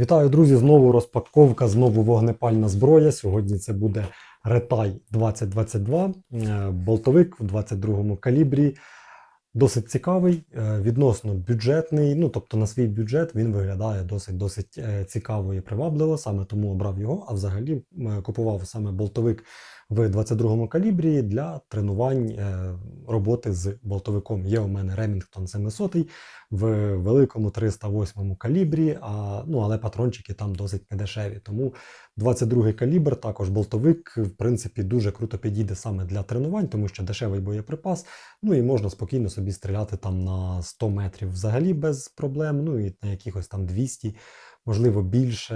Вітаю, друзі! Знову розпаковка, знову вогнепальна зброя. Сьогодні це буде Ретай 2022, е, болтовик в 22-му калібрі. Досить цікавий, е, відносно бюджетний. Ну, тобто на свій бюджет він виглядає досить досить е, цікаво і привабливо, саме тому обрав його. А взагалі купував саме болтовик в 22 калібрі для тренувань е, роботи з болтовиком. Є у мене Ремінгтон 700 в великому 308 калібрі, а, ну, але патрончики там досить недешеві. Тому 22 калібр, також болтовик, в принципі, дуже круто підійде саме для тренувань, тому що дешевий боєприпас. Ну і можна спокійно собі стріляти там на 100 метрів взагалі без проблем. Ну і на якихось там 200, можливо, більше.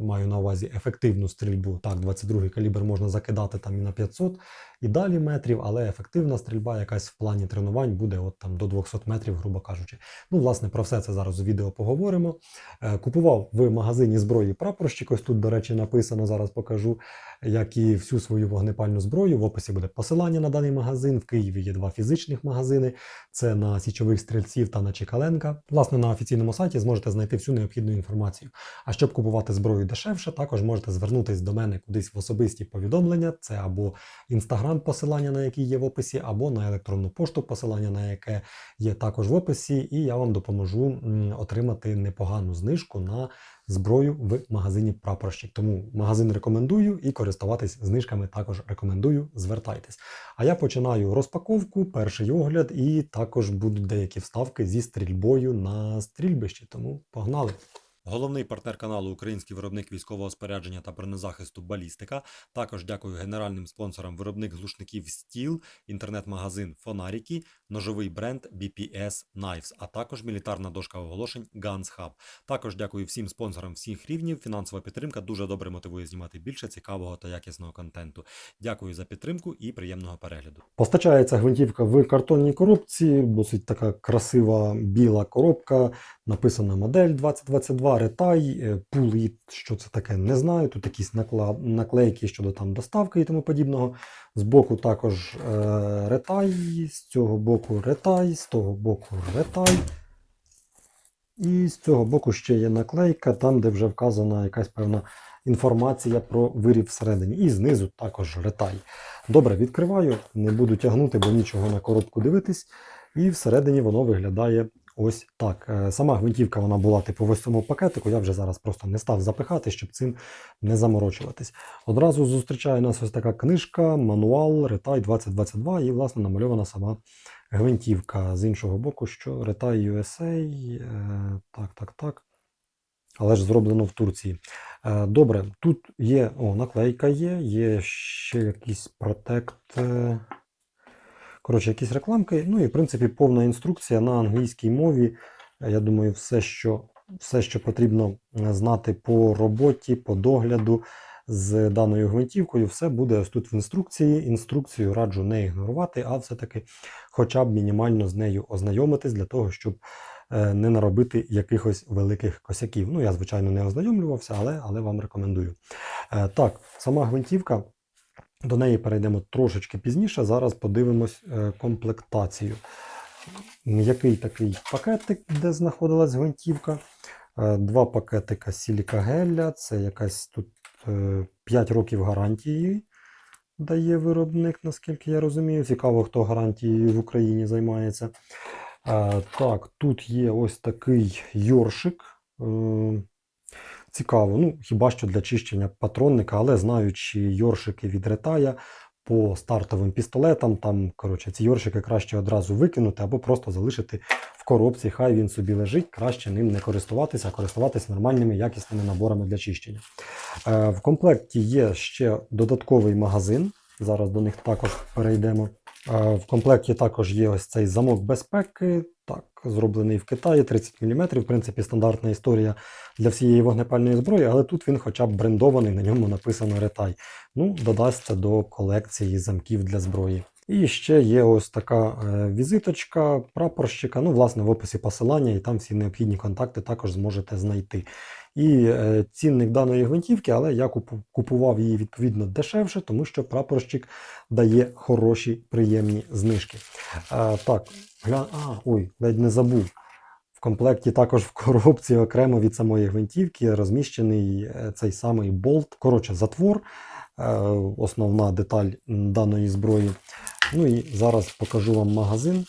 Маю на увазі ефективну стрільбу. Так, 22 калібр можна закидати там і на 500 і далі метрів, але ефективна стрільба якась в плані тренувань буде от там до 200 метрів, грубо кажучи. Ну, власне, про все це зараз у відео поговоримо. Е, Купував в магазині зброї прапорщик. Ось тут, до речі, написано, зараз покажу, як і всю свою вогнепальну зброю. В описі буде посилання на даний магазин. В Києві є два фізичних магазини: це на січових стрільців та на Чекаленка. Власне, на офіційному сайті зможете знайти всю необхідну інформацію. А щоб купувати зброю дешевше, також можете звернутись до мене кудись в особисті повідомлення. Це або інстаграм, посилання на який є в описі, або на електронну пошту, посилання на яке є також в описі, і я вам допоможу отримати непогану знижку на зброю в магазині прапорщик. Тому магазин рекомендую і користуватись знижками також рекомендую. Звертайтесь. А я починаю розпаковку, перший огляд, і також будуть деякі вставки зі стрільбою на стрільбищі. Тому погнали! Головний партнер каналу Український виробник військового спорядження та бронезахисту Балістика. Також дякую генеральним спонсорам виробник глушників Стіл, інтернет-магазин Фонаріки, ножовий бренд BPS Knives, а також мілітарна дошка оголошень Guns Hub. Також дякую всім спонсорам всіх рівнів. Фінансова підтримка дуже добре мотивує знімати більше цікавого та якісного контенту. Дякую за підтримку і приємного перегляду. Постачається гвинтівка в картонній коробці, досить така красива біла коробка. Написана модель 2022, ретай, е, пули, що це таке, не знаю. Тут якісь наклейки щодо там доставки і тому подібного. Збоку також е, ретай, з цього боку ретай, з того боку ретай. І з цього боку ще є наклейка, там, де вже вказана якась певна інформація про виріб всередині. І знизу також ретай. Добре, відкриваю, не буду тягнути, бо нічого на коробку дивитись. І всередині воно виглядає ось так. Е, Сама гвинтівка вона була типу в ось цьому пакетику. Я вже зараз просто не став запихати, щоб цим не заморочуватись. Одразу зустрічає нас ось така книжка, мануал Ретай 2022 і, власне, намальована сама гвинтівка. З іншого боку, що Ретай USA. е, Так, так, так. Але ж зроблено в Турції. Е, Добре, тут є о, наклейка є, є ще якийсь протект. Коротше, якісь рекламки. Ну і в принципі повна інструкція на англійській мові. Я думаю, все, що, все, що потрібно е, знати по роботі, по догляду з даною гвинтівкою, все буде ось тут в інструкції. Інструкцію раджу не ігнорувати, а все-таки хоча б мінімально з нею ознайомитись для того, щоб е, не наробити якихось великих косяків. Ну, я, звичайно, не ознайомлювався, але, але вам рекомендую. Е, Так, сама гвинтівка. До неї перейдемо трошечки пізніше. Зараз подивимось е, комплектацію. М'який такий пакетик, де знаходилась гвинтівка. Е, Два пакетика сілікагелля. Це якась тут 5 років гарантії дає виробник, наскільки я розумію. Цікаво, хто гарантією в Україні займається. Е, Так, тут є ось такий йоршик. Цікаво, ну хіба що для чищення патронника, але знаючи йоршики від ретая по стартовим пістолетам, там коротше, ці йоршики краще одразу викинути або просто залишити в коробці. Хай він собі лежить, краще ним не користуватися, а користуватися нормальними якісними наборами для чищення. Е, в комплекті є ще додатковий магазин. Зараз до них також перейдемо. Е, В комплекті також є ось цей замок безпеки, так, зроблений в Китаї 30 мм. В принципі, стандартна історія для всієї вогнепальної зброї, але тут він хоча б брендований, на ньому написано Ретай. Ну, додасться до колекції замків для зброї. І ще є ось така е, візиточка прапорщика. Ну, власне, в описі посилання, і там всі необхідні контакти також зможете знайти. І е, цінник даної гвинтівки, але я купував її відповідно дешевше, тому що прапорщик дає хороші приємні знижки. Е, так, гля... а, ой, ледь не забув. В комплекті також в коробці окремо від самої гвинтівки розміщений цей самий болт, коротше, затвор, основна деталь даної зброї. Ну і зараз покажу вам магазин.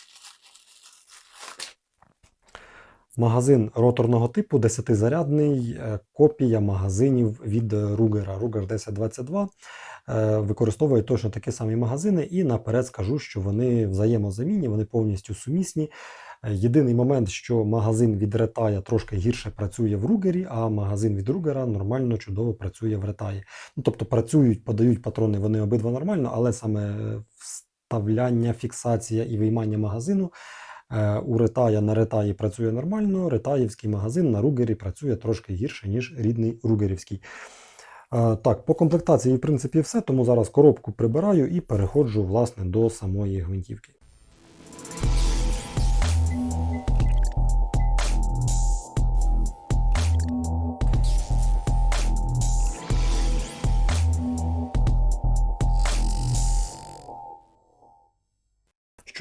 Магазин роторного типу 10-зарядний, е, копія магазинів від Ruger. Ruger 1022 е, використовує точно такі самі магазини, і наперед скажу, що вони взаємозамінні, вони повністю сумісні. Е, Єдиний момент, що магазин від Ретая трошки гірше працює в Ругері, а магазин від Ругера нормально, чудово працює в Ретаї. Ну, тобто працюють, подають патрони, вони обидва нормально, але саме вставляння, фіксація і виймання магазину е, у Ретая на Ретаї працює нормально, ретаївський магазин на Ругері працює трошки гірше, ніж рідний Ругерівський. Е, Так, по комплектації, в принципі, все, тому зараз коробку прибираю і переходжу власне до самої гвинтівки.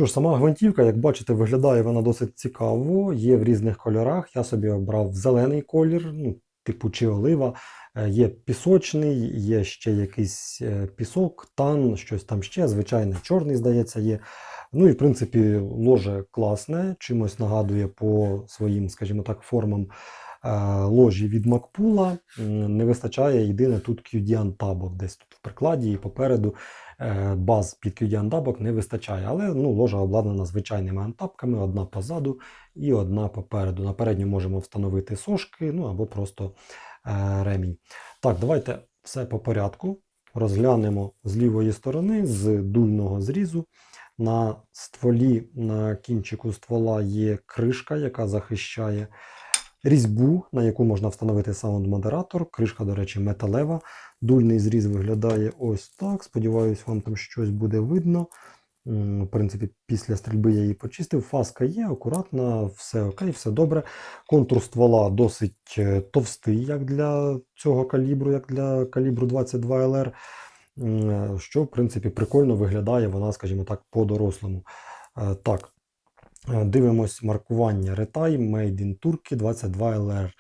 Що ж, сама гвинтівка, як бачите, виглядає вона досить цікаво, є в різних кольорах. Я собі обрав зелений колір, ну, типу чи олива. Е, Є пісочний, є ще якийсь е, пісок, тан, щось там ще, звичайний чорний, здається, є. Ну і в принципі, ложе класне, чимось нагадує по своїм, скажімо так, формам е, ложі від Макпула. Не вистачає єдине тут QDN табок десь тут в прикладі і попереду баз під QDN табок не вистачає. Але ну, ложа обладнана звичайними антапками, одна позаду і одна попереду. На передню можемо встановити сошки, ну або просто е, ремінь. Так, давайте все по порядку. Розглянемо з лівої сторони, з дульного зрізу. На стволі, на кінчику ствола є кришка, яка захищає різьбу, на яку можна встановити саунд-модератор. Кришка, до речі, металева. Дульний зріз виглядає ось так. Сподіваюсь, вам там щось буде видно. В принципі, після стрільби я її почистив. Фаска є, акуратна, все окей, все добре. Контур ствола досить е, товстий, як для цього калібру, як для калібру 22 ЛР. Е, Що, в принципі, прикольно виглядає вона, скажімо так, по-дорослому. Е, Так, дивимось маркування Retai Made in Turkey 22 LR. Е,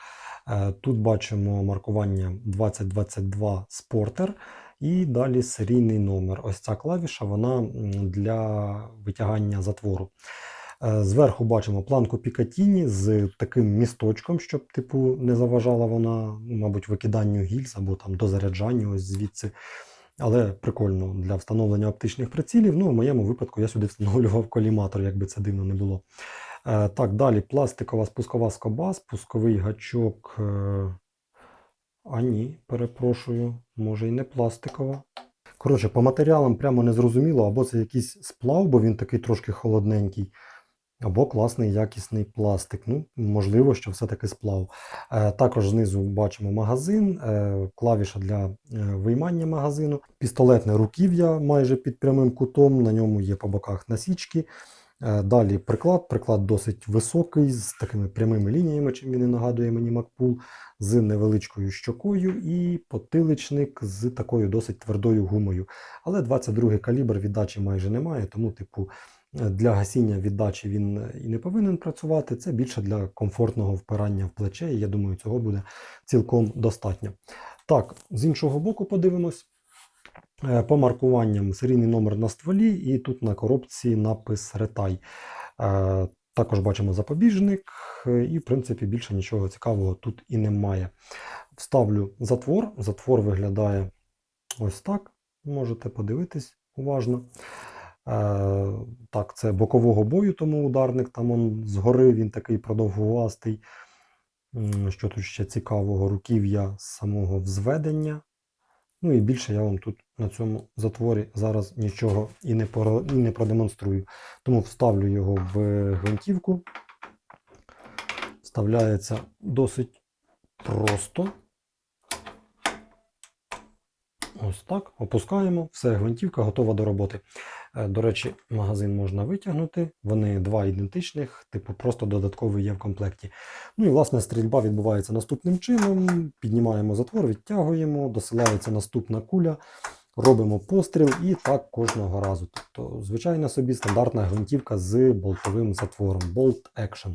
Тут бачимо маркування 2022 Sporter і далі серійний номер. Ось ця клавіша вона для витягання затвору. Е, Зверху бачимо планку Пікатіні з таким місточком, щоб типу не заважала вона, мабуть, викиданню гільз або там дозаряджанню ось звідси. Але прикольно для встановлення оптичних прицілів. Ну, в моєму випадку я сюди встановлював коліматор, якби це дивно не було. Е, так, далі пластикова спускова скоба, спусковий гачок. Е, а ні, перепрошую, може і не пластикова. Коротше, по матеріалам прямо не зрозуміло, або це якийсь сплав, бо він такий трошки холодненький, або класний якісний пластик. Ну, можливо, що все-таки сплав. Е, також знизу бачимо магазин, клавіша для виймання магазину, пістолетне руків'я майже під прямим кутом, на ньому є по боках насічки. Е, Далі приклад. Приклад досить високий, з такими прямими лініями, чим він і нагадує мені Макпул, з невеличкою щокою і потиличник з такою досить твердою гумою. Але 22 калібр віддачі майже немає, тому, типу, е, для гасіння віддачі він е, і не повинен працювати. Це більше для комфортного впирання в плече, я думаю, цього буде цілком достатньо. Так, з іншого боку, подивимось. Е, По маркуванням серійний номер на стволі, і тут на коробці напис Ретай. Е, Також бачимо запобіжник, е, і, в принципі, більше нічого цікавого тут і немає. Вставлю затвор. Затвор виглядає ось так. Можете подивитись уважно. Так, це бокового бою, тому ударник там он згори він такий продовгувастий. Що тут ще цікавого? Руків'я самого взведення. Ну і більше я вам тут на цьому затворі зараз нічого і не, поро- і не продемонструю. Тому вставлю його в гвинтівку. Вставляється досить просто. Ось так. Опускаємо. Все, гвинтівка готова до роботи. Е, До речі, магазин можна витягнути. Вони два ідентичних, типу, просто додатковий є в комплекті. Ну і власне стрільба відбувається наступним чином. Піднімаємо затвор, відтягуємо, досилається наступна куля, робимо постріл і так кожного разу. Тобто, звичайна собі стандартна гвинтівка з болтовим затвором. Bolt Action.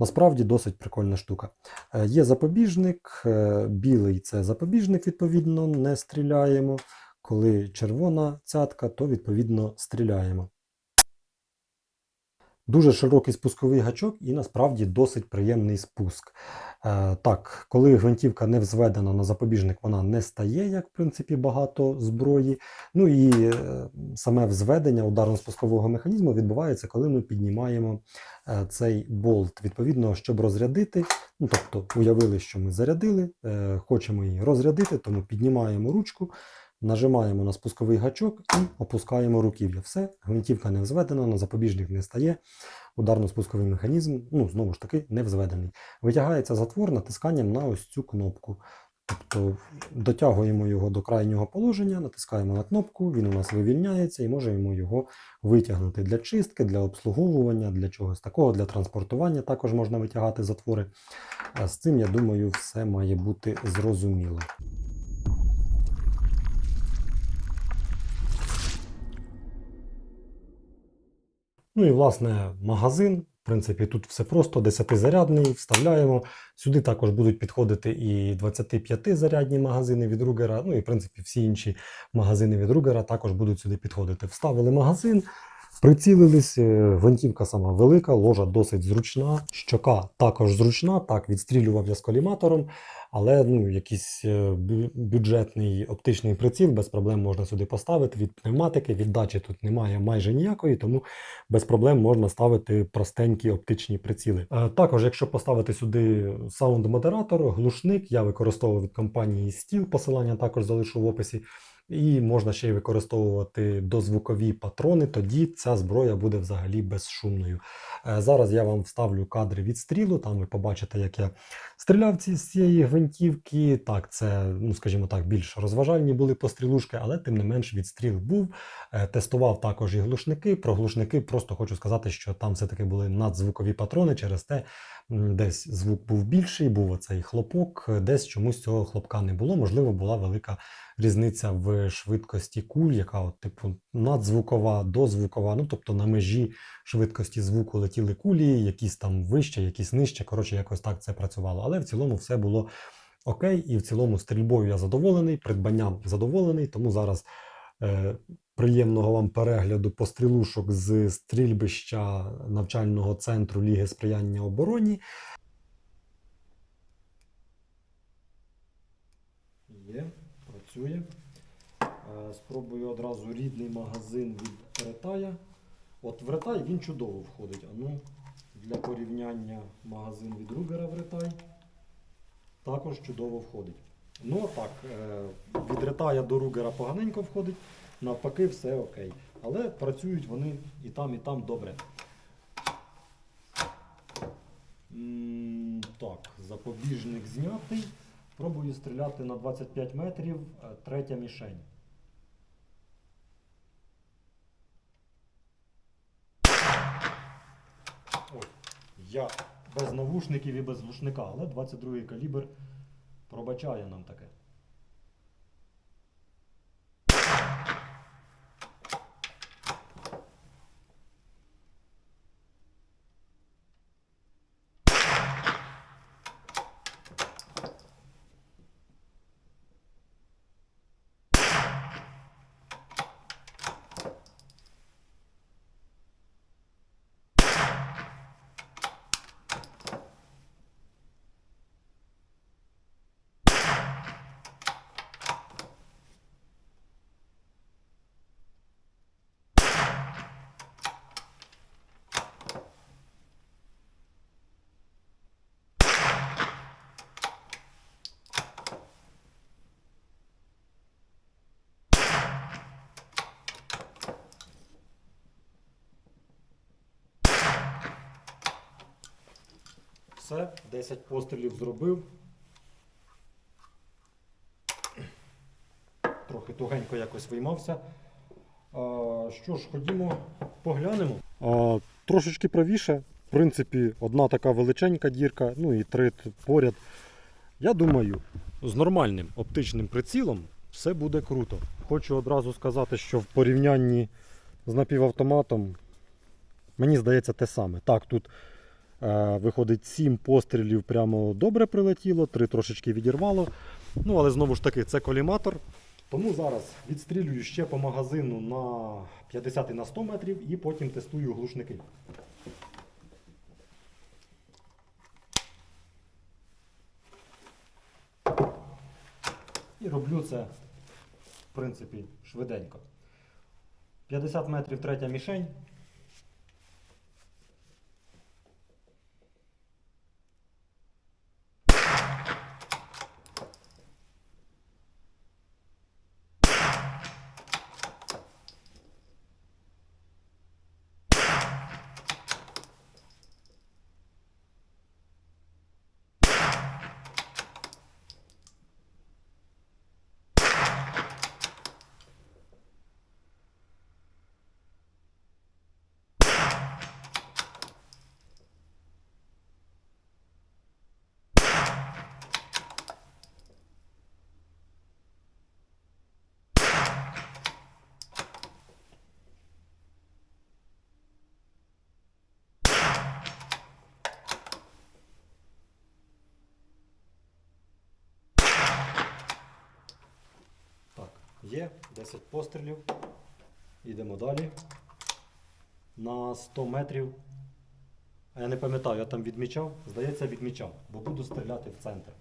Насправді досить прикольна штука. Е, Є запобіжник, е, білий це запобіжник, відповідно, не стріляємо. Коли червона цятка, то відповідно стріляємо. Дуже широкий спусковий гачок і насправді досить приємний спуск. Е, так, коли гвинтівка не взведена на запобіжник, вона не стає, як в принципі багато зброї. Ну і е, саме взведення ударно-спускового механізму відбувається, коли ми піднімаємо е, цей болт. Відповідно, щоб розрядити, ну тобто уявили, що ми зарядили, е, хочемо її розрядити, тому піднімаємо ручку, нажимаємо на спусковий гачок і опускаємо руків'я. Все, гвинтівка не взведена, на запобіжник не стає. Ударно-спусковий механізм, ну знову ж таки, не взведений. Витягається затвор натисканням на ось цю кнопку. Тобто дотягуємо його до крайнього положення, натискаємо на кнопку, він у нас вивільняється і можемо його витягнути для чистки, для обслуговування, для чогось такого, для транспортування також можна витягати затвори. А з цим, я думаю, все має бути зрозуміло. Ну і власне магазин. В принципі, тут все просто 10-зарядний, вставляємо. Сюди також будуть підходити і 25-зарядні магазини від Ругера. Ну і в принципі всі інші магазини від Ругера також будуть сюди підходити. Вставили магазин, прицілились, е, гвинтівка сама велика, ложа досить зручна, щока також зручна. Так, відстрілював я з коліматором, але ну, якийсь е, бюджетний оптичний приціл без проблем можна сюди поставити. Від пневматики, віддачі тут немає майже ніякої, тому без проблем можна ставити простенькі оптичні приціли. Е, Також, якщо поставити сюди саунд-модератор, глушник, я використовував від компанії Steel, посилання також залишу в описі. І можна ще й використовувати дозвукові патрони, тоді ця зброя буде взагалі безшумною. Е, Зараз я вам вставлю кадри відстрілу, там ви побачите, як я стріляв ці- з цієї гвинтівки. Так, це, ну скажімо так, більш розважальні були пострілушки, але тим не менш відстріл був. Е, Тестував також і глушники. Про глушники просто хочу сказати, що там все-таки були надзвукові патрони. Через те десь звук був більший, був оцей хлопок, десь чомусь цього хлопка не було. Можливо, була велика різниця в швидкості куль, яка от, типу надзвукова, дозвукова. Ну тобто на межі швидкості звуку летіли кулі, якісь там вище, якісь нижче. Коротше, якось так це працювало. Але в цілому все було окей, і в цілому стрільбою я задоволений, придбанням задоволений. Тому зараз е, приємного вам перегляду пострілушок з стрільбища навчального центру Ліги сприяння обороні. Є, працює. Е, Спробую одразу рідний магазин від Ретая. От в Ретай він чудово входить. А ну, для порівняння магазин від Ругера в Ретай також чудово входить. Ну а так, е, від Ретая до Ругера поганенько входить, навпаки, все окей. Але працюють вони і там, і там добре. Так, запобіжник знятий. Пробую стріляти на 25 метрів, е, третя мішень. Ой, я без навушників і без глушника, але 22-й калібр пробачає нам таке. Все, 10 пострілів зробив. Трохи тугенько якось виймався. Що ж, ходімо, поглянемо. А, трошечки правіше. В принципі, одна така величенька дірка, ну і три поряд. Я думаю, з нормальним оптичним прицілом все буде круто. Хочу одразу сказати, що в порівнянні з напівавтоматом, мені здається те саме. Так, тут Виходить, 7 пострілів прямо добре прилетіло, 3 трошечки відірвало. Ну, але знову ж таки, це коліматор. Тому зараз відстрілюю ще по магазину на 50 і на 100 метрів і потім тестую глушники. І роблю це, в принципі, швиденько. 50 метрів третя мішень. Так, є 10 пострілів. Йдемо далі. На 100 метрів. Я не пам'ятаю, я там відмічав. Здається, відмічав, бо буду стріляти в центр.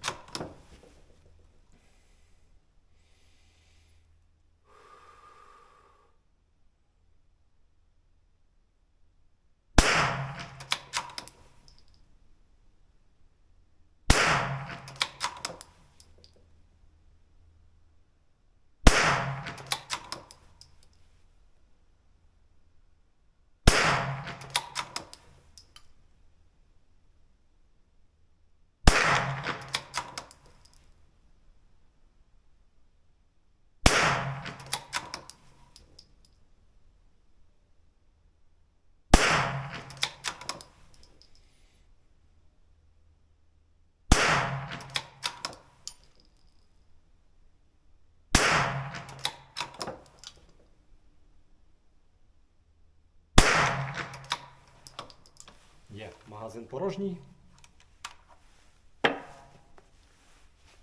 Є магазин порожній.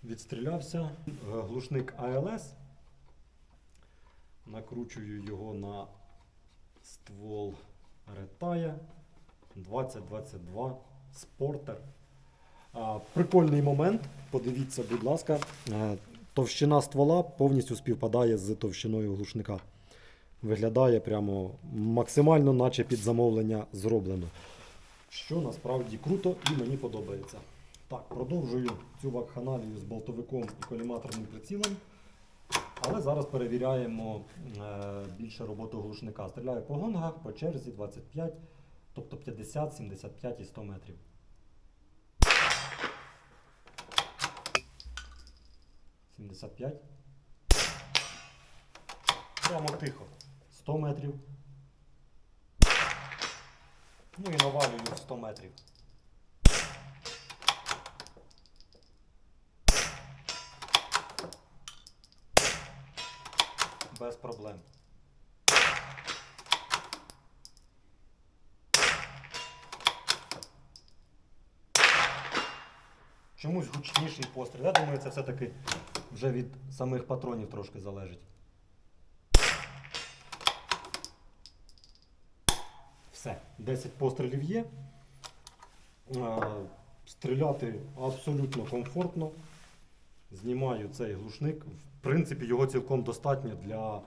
Відстрілявся. Глушник АЛС. Накручую його на ствол ретая 2022 Спортер. Прикольний момент. Подивіться, будь ласка. Е, Товщина ствола повністю співпадає з товщиною глушника. Виглядає прямо максимально, наче під замовлення зроблено. Що насправді круто і мені подобається. Так, продовжую цю вакханалію з болтовиком і коліматорним прицілом. Але зараз перевіряємо е, більше роботу глушника. Стріляю по гонгах по черзі 25, тобто 50, 75 і 100 метрів. Сімдесят п'ять. Прямо тихо. 100 метрів. Ну і навалюю в 100 метрів. Без проблем. Чомусь гучніший постріл. Я думаю, це все-таки вже від самих патронів трошки залежить. Все, 10 пострілів є. Е, Стріляти абсолютно комфортно. Знімаю цей глушник. В принципі, його цілком достатньо для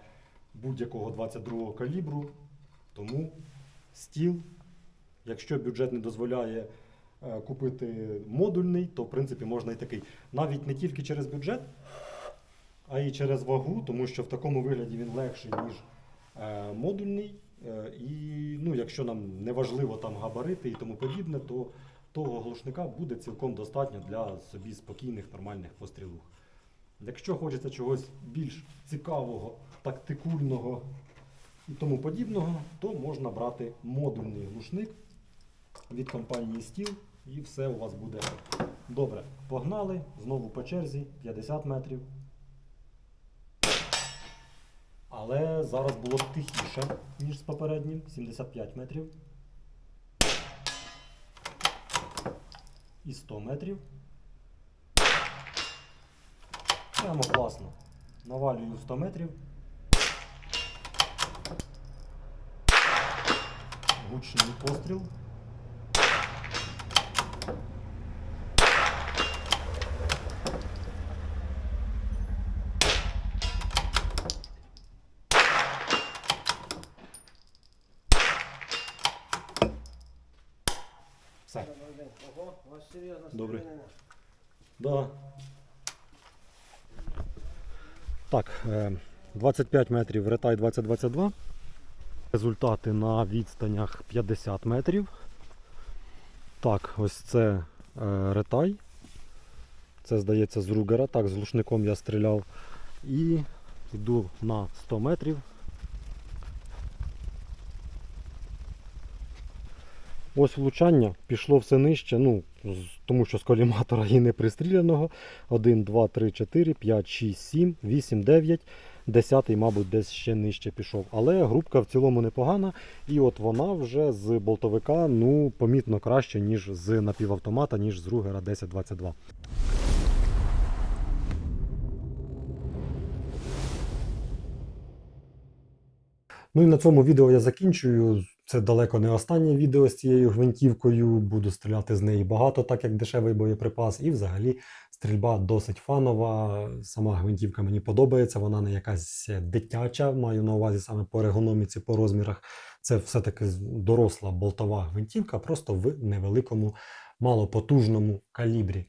будь-якого 22 калібру. Тому стіл, якщо бюджет не дозволяє е, купити модульний, то в принципі можна і такий. Навіть не тільки через бюджет, а й через вагу, тому що в такому вигляді він легший, ніж е, модульний. Е, І ну, якщо нам не важливо там габарити і тому подібне, то того глушника буде цілком достатньо для собі спокійних нормальних пострілух. Якщо хочеться чогось більш цікавого, тактикульного і тому подібного, то можна брати модульний глушник від компанії Steel і все у вас буде добре. Погнали, знову по черзі, 50 метрів. Але зараз було тихіше, ніж з попереднім, 75 метрів. і 100 метрів. Прямо класно. Навалюю 100 метрів. Гучний постріл. Все. Ого, у вас серйозно стрілянина. Да. Так, е, 25 метрів ретай 2022. Результати на відстанях 50 метрів. Так, ось це е, ретай. Це здається з Ругера. Так, з глушником я стріляв. І йду на 100 метрів. Ось влучання пішло все нижче, ну, тому що з коліматора і не пристріляного. 1, 2, 3, 4, 5, 6, 7, 8, 9. Десятий, мабуть, десь ще нижче пішов. Але грубка в цілому непогана. І от вона вже з болтовика ну, помітно краще, ніж з напівавтомата, ніж з Ругера 1022. Ну і на цьому відео я закінчую. Це далеко не останнє відео з цією гвинтівкою. Буду стріляти з неї багато, так як дешевий боєприпас. І взагалі стрільба досить фанова. Сама гвинтівка мені подобається. Вона не якась дитяча, маю на увазі саме по ергономіці, по розмірах. Це все-таки доросла болтова гвинтівка, просто в невеликому, малопотужному калібрі.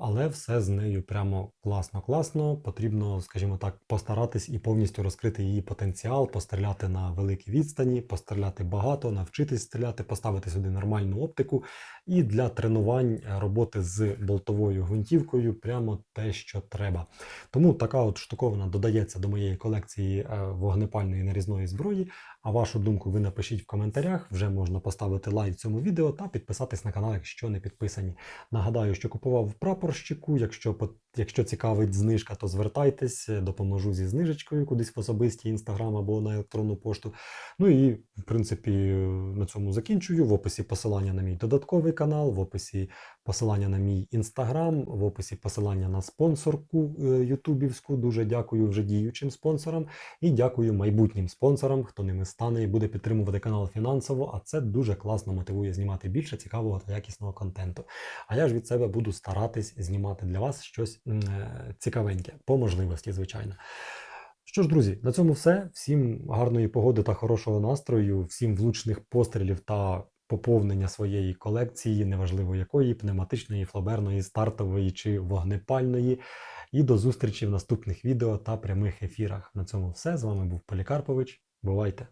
Але все з нею прямо класно-класно. Потрібно, скажімо так, постаратись і повністю розкрити її потенціал, постріляти на великій відстані, постріляти багато, навчитись стріляти, поставити сюди нормальну оптику. І для тренувань е, роботи з болтовою гвинтівкою прямо те, що треба. Тому така от штуковина додається до моєї колекції е, вогнепальної нарізної зброї. А вашу думку ви напишіть в коментарях. Вже можна поставити лайк цьому відео та підписатись на канал, якщо не підписані. Нагадаю, що купував прапорщику. Якщо якщо цікавить знижка, то звертайтесь, допоможу зі знижечкою кудись в особисті інстаграм або на електронну пошту. Ну і в принципі на цьому закінчую. В описі посилання на мій додатковий канал, в описі посилання на мій інстаграм, в описі посилання на спонсорку е, ютубівську. Дуже дякую вже діючим спонсорам і дякую майбутнім спонсорам, хто ними стане і буде підтримувати канал фінансово. А це дуже класно мотивує знімати більше цікавого та якісного контенту. А я ж від себе буду старатись знімати для вас щось е, цікавеньке, по можливості, звичайно. Що ж, друзі, на цьому все. Всім гарної погоди та хорошого настрою, всім влучних пострілів та поповнення своєї колекції, неважливо якої, пневматичної, флоберної, стартової чи вогнепальної. І до зустрічі в наступних відео та прямих ефірах. На цьому все. З вами був Полікарпович. Бувайте!